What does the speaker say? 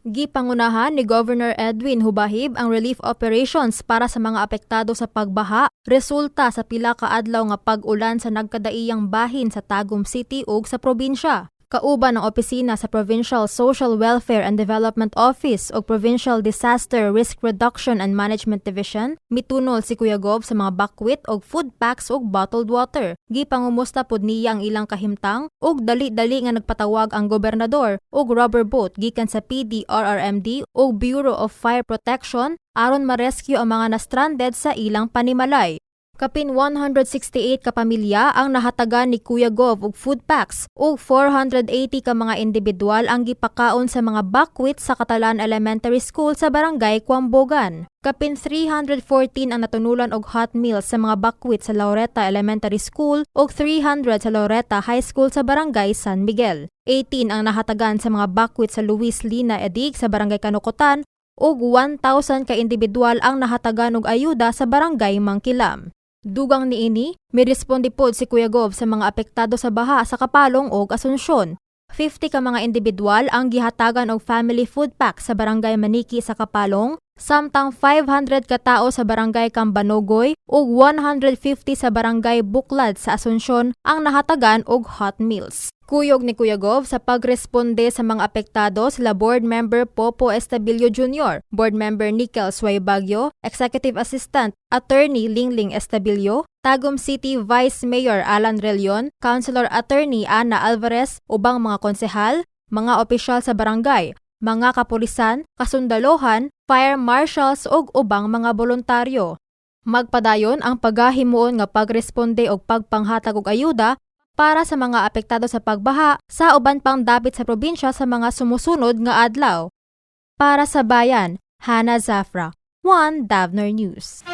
Gipangunahan ni Governor Edwin Hubahib ang relief operations para sa mga apektado sa pagbaha resulta sa pila ka adlaw nga pag-ulan sa nagkadaiyang bahin sa Tagum City ug sa probinsya. Kauban ang opisina sa Provincial Social Welfare and Development Office o Provincial Disaster Risk Reduction and Management Division, mitunol si Kuya Gob sa mga bakwit og food packs og bottled water. Gipangumusta pud niya ang ilang kahimtang ug dali-dali nga nagpatawag ang gobernador og rubber boat gikan sa PDRRMD o Bureau of Fire Protection aron ma-rescue ang mga na-stranded sa ilang panimalay. Kapin 168 ka pamilya ang nahatagan ni Kuya Gov og food packs ug 480 ka mga individual ang gipakaon sa mga bakwit sa Catalan Elementary School sa Barangay Kwambogan. Kapin 314 ang natunulan og hot meals sa mga bakwit sa Laureta Elementary School ug 300 sa Laureta High School sa Barangay San Miguel. 18 ang nahatagan sa mga bakwit sa Luis Lina Edig sa Barangay Kanukutan ug 1,000 ka individual ang nahatagan og ayuda sa Barangay Mangkilam. Dugang niini, may responde pod si Kuya Gov sa mga apektado sa baha sa Kapalong ug Asunsyon. 50 ka mga individual ang gihatagan og family food pack sa Barangay Maniki sa Kapalong, samtang 500 ka tao sa Barangay Kambanogoy ug 150 sa Barangay Buklad sa Asunsyon ang nahatagan og hot meals. Kuyog ni Kuya Gov sa pagresponde sa mga apektado sila Board Member Popo Estabilio Jr., Board Member Nickel Sway Bagyo, Executive Assistant Attorney Lingling Estabilio, Tagum City Vice Mayor Alan Relion, Councilor Attorney Ana Alvarez, ubang mga konsehal, mga opisyal sa barangay, mga kapulisan, kasundalohan, fire marshals ug ubang mga voluntaryo. Magpadayon ang paghahimuon nga pagresponde og pagpanghatag og ayuda para sa mga apektado sa pagbaha sa uban pang dapit sa probinsya sa mga sumusunod nga adlaw. Para sa bayan, Hana Zafra, One Davner News.